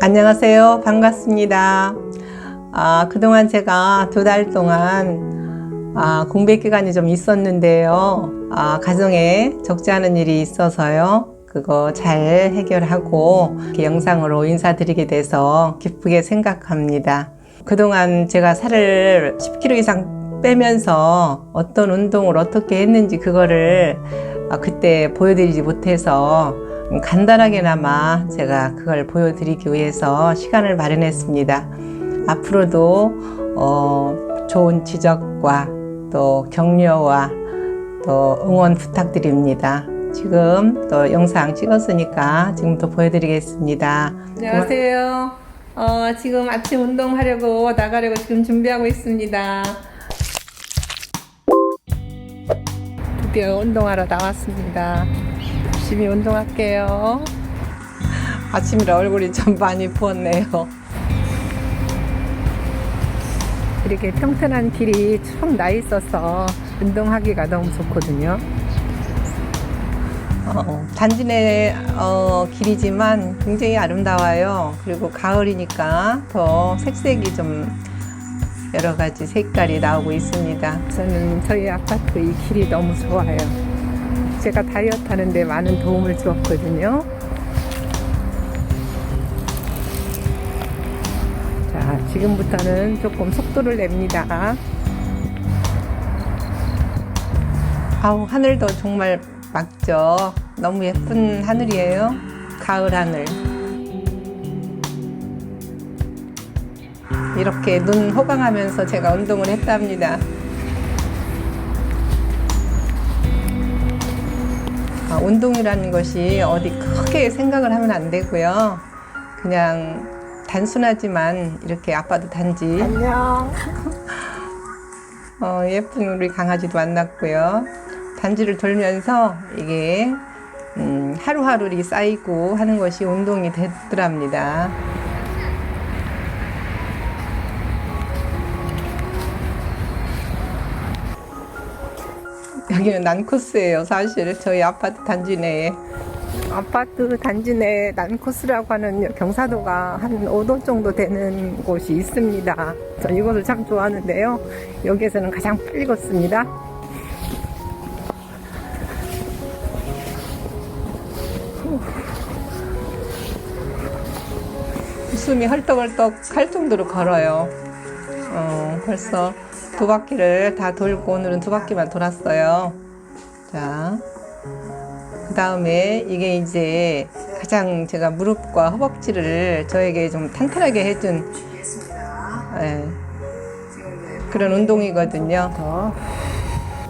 안녕하세요. 반갑습니다. 아, 그동안 제가 두 달 동안 아, 공백 기간이 좀 있었는데요. 아, 가정에 적지 않은 일이 있어서요. 그거 잘 해결하고 영상으로 인사드리게 돼서 기쁘게 생각합니다. 그동안 제가 살을 10kg 이상 빼면서 어떤 운동을 어떻게 했는지 그거를 아, 그때 보여드리지 못해서 간단하게나마 제가 그걸 보여드리기 위해서 시간을 마련했습니다. 앞으로도 어, 좋은 지적과 또 격려와 또 응원 부탁드립니다. 지금 또 영상 찍었으니까 지금부터 보여드리겠습니다. 안녕하세요. 어, 지금 아침 운동하려고 나가려고 지금 준비하고 있습니다. 드디어 운동하러 나왔습니다. 열심히 운동할게요. 아침이라 얼굴이 좀 많이 부었네요. 이렇게 평탄한 길이 쭉 나 있어서 운동하기가 너무 좋거든요. 어, 단지 내 어, 길이지만 굉장히 아름다워요. 그리고 가을이니까 더 색색이 좀 여러 가지 색깔이 나오고 있습니다. 저는 저희 아파트 이 길이 너무 좋아요. 제가 다이어트 하는데 많은 도움을 주었거든요. 자, 지금부터는 조금 속도를 냅니다. 아우, 하늘도 정말 맑죠. 너무 예쁜 하늘이에요. 가을 하늘. 이렇게 눈 호강하면서 제가 운동을 했답니다. 운동이라는 것이 어디 크게 생각을 하면 안 되고요. 그냥 단순하지만 이렇게 아빠도 단지 안녕. 어, 예쁜 우리 강아지도 만났고요. 단지를 돌면서 이게 음, 하루하루 이 쌓이고 하는 것이 운동이 되더랍니다. 여기는 난 코스예요. 사실 저희 아파트 단지 내에 아파트 단지 내에 난 코스라고 하는 경사도가 한 5도 정도 되는 곳이 있습니다. 저 이곳을 참 좋아하는데요. 여기에서는 가장 빨리 걷습니다. 숨이 헐떡헐떡 할 정도로 걸어요. 어, 벌써 두 바퀴를 다 돌고 오늘은 두 바퀴만 돌았어요. 자, 그 다음에 이게 이제 가장 제가 무릎과 허벅지를 저에게 좀 탄탄하게 해준 예, 그런 운동이거든요. 더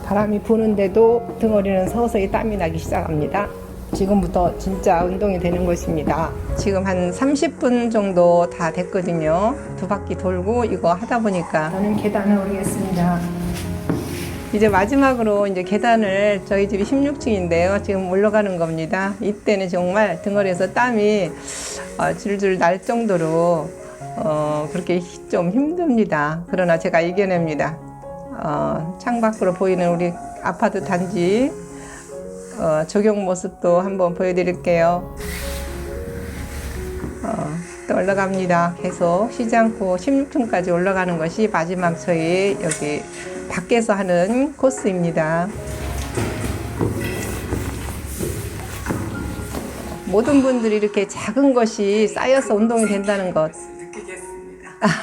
바람이 부는데도 등허리는 서서히 땀이 나기 시작합니다. 지금부터 진짜 운동이 되는 것입니다. 지금 한 30분 정도 다 됐거든요. 두 바퀴 돌고 이거 하다 보니까 저는 계단을 오르겠습니다. 이제 마지막으로 이제 계단을 저희 집이 16층인데요. 지금 올라가는 겁니다. 이때는 정말 등허리에서 땀이 어, 줄줄 날 정도로 어, 그렇게 히- 좀 힘듭니다. 그러나 제가 이겨냅니다. 어, 창밖으로 보이는 우리 아파트 단지 어, 적용 모습도 한번 보여드릴게요. 어, 또 올라갑니다. 계속 쉬지 않고 16층까지 올라가는 것이 마지막 저희 여기 밖에서 하는 코스입니다. 모든 분들이 이렇게 작은 것이 쌓여서 운동이 된다는 것 느끼겠습니다.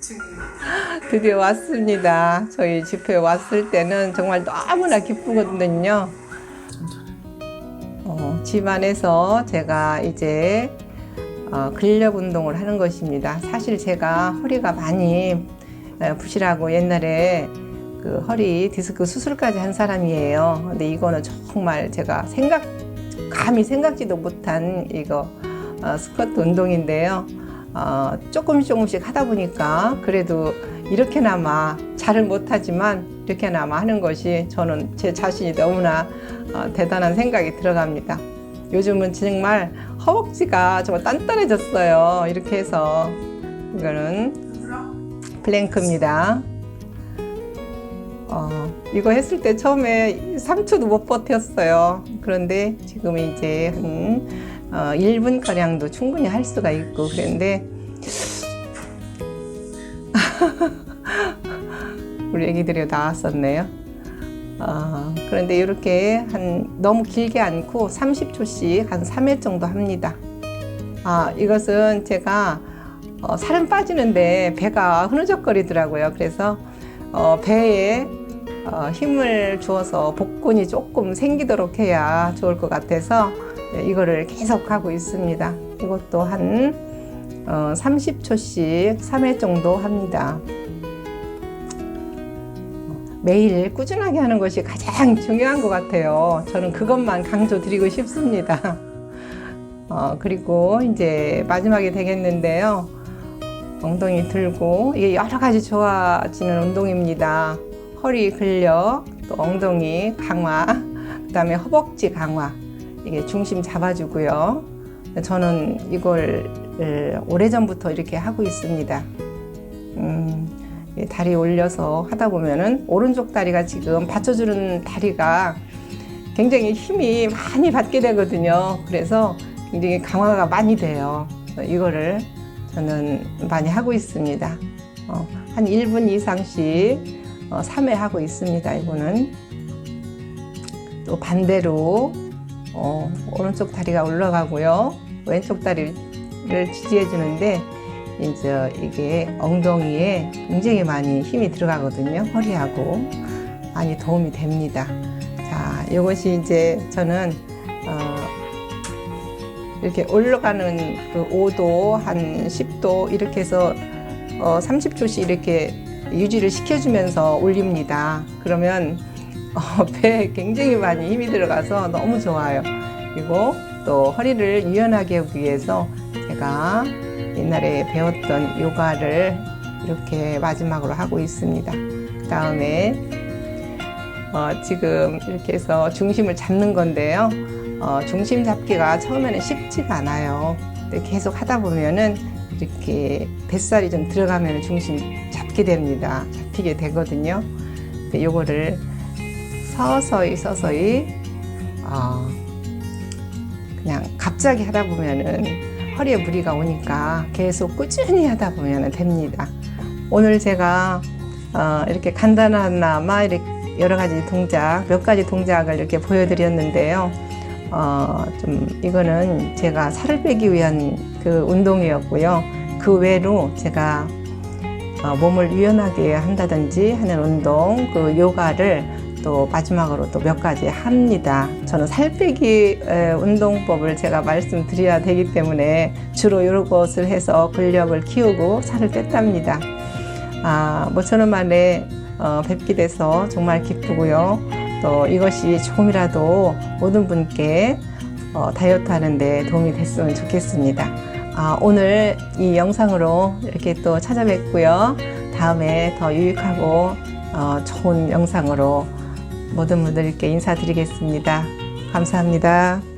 16층입니다. 드디어 왔습니다. 저희 집회 왔을 때는 정말 너무나 기쁘거든요. 어, 집 안에서 제가 이제 어, 근력 운동을 하는 것입니다. 사실 제가 허리가 많이 어, 부실하고 옛날에 그 허리 디스크 수술까지 한 사람이에요. 근데 이거는 정말 제가 생각 감히 생각지도 못한 이거 어, 스쿼트 운동인데요. 어, 조금씩 조금씩 하다 보니까 그래도 이렇게나마 잘은 못하지만 이렇게나마 하는 것이 저는 제 자신이 너무나 어, 대단한 생각이 들어갑니다. 요즘은 정말 허벅지가 정말 단단해졌어요. 이렇게 해서 이거는 플랭크입니다. 어, 이거 했을 때 처음에 3초도 못 버텼어요. 그런데 지금 이제 한 어, 1분 가량도 충분히 할 수가 있고 그런데 우리 애기들이 나왔었네요. 어, 그런데 이렇게 한 너무 길게 않고 30초씩 한 3회 정도 합니다. 아, 이것은 제가 어, 살은 빠지는데 배가 흐느적거리더라고요. 그래서 어, 배에 어, 힘을 주어서 복근이 조금 생기도록 해야 좋을 것 같아서 네, 이거를 계속 하고 있습니다. 이것도 한 어, 30초씩 3회 정도 합니다. 매일 꾸준하게 하는 것이 가장 중요한 것 같아요. 저는 그것만 강조드리고 싶습니다. 어, 그리고 이제 마지막이 되겠는데요. 엉덩이 들고 이게 여러 가지 좋아지는 운동입니다. 허리 근력, 또 엉덩이 강화, 그다음에 허벅지 강화. 이게 중심 잡아주고요. 저는 이걸 오래전부터 이렇게 하고 있습니다. 음, 이 다리 올려서 하다 보면은 오른쪽 다리가 지금 받쳐주는 다리가 굉장히 힘이 많이 받게 되거든요. 그래서 굉장히 강화가 많이 돼요. 이거를 저는 많이 하고 있습니다. 어, 한 1분 이상씩 어, 3회 하고 있습니다. 이거는 또 반대로 어, 오른쪽 다리가 올라가고요. 왼쪽 다리를 지지해 주는데 이제 이게 엉덩이에 굉장히 많이 힘이 들어가거든요. 허리하고 많이 도움이 됩니다. 자, 이것이 이제 저는 어, 이렇게 올라가는 그 5도 한 10도 이렇게 해서 어, 30초씩 이렇게 유지를 시켜주면서 올립니다. 그러면 어, 배에 굉장히 많이 힘이 들어가서 너무 좋아요. 그리고 또 허리를 유연하게 하기 위해서 제가 옛날에 배웠던 요가를 이렇게 마지막으로 하고 있습니다. 그 다음에 어, 지금 이렇게 해서 중심을 잡는 건데요. 어, 중심 잡기가 처음에는 쉽지가 않아요. 근데 계속 하다 보면은 이렇게 뱃살이 좀 들어가면 중심 잡게 됩니다. 잡히게 되거든요. 근데 요거를 서서히 서서히 어, 그냥 갑자기 하다 보면은 허리에 무리가 오니까 계속 꾸준히 하다 보면 됩니다. 오늘 제가 어, 이렇게 간단하나마 이렇게 여러 가지 동작, 몇 가지 동작을 이렇게 보여드렸는데요. 어, 좀 이거는 제가 살을 빼기 위한 그 운동이었고요. 그 외로 제가 어, 몸을 유연하게 한다든지 하는 운동, 그 요가를 또 마지막으로 또 몇 가지 합니다. 저는 살 빼기 에, 운동법을 제가 말씀드려야 되기 때문에 주로 이런 것을 해서 근력을 키우고 살을 뺐답니다. 아, 모처럼 만에 어, 뵙게 돼서 정말 기쁘고요. 또 이것이 조금이라도 모든 분께 어, 다이어트 하는데 도움이 됐으면 좋겠습니다. 아, 오늘 이 영상으로 이렇게 또 찾아뵙고요. 다음에 더 유익하고 어, 좋은 영상으로 모든 분들께 인사드리겠습니다. 감사합니다.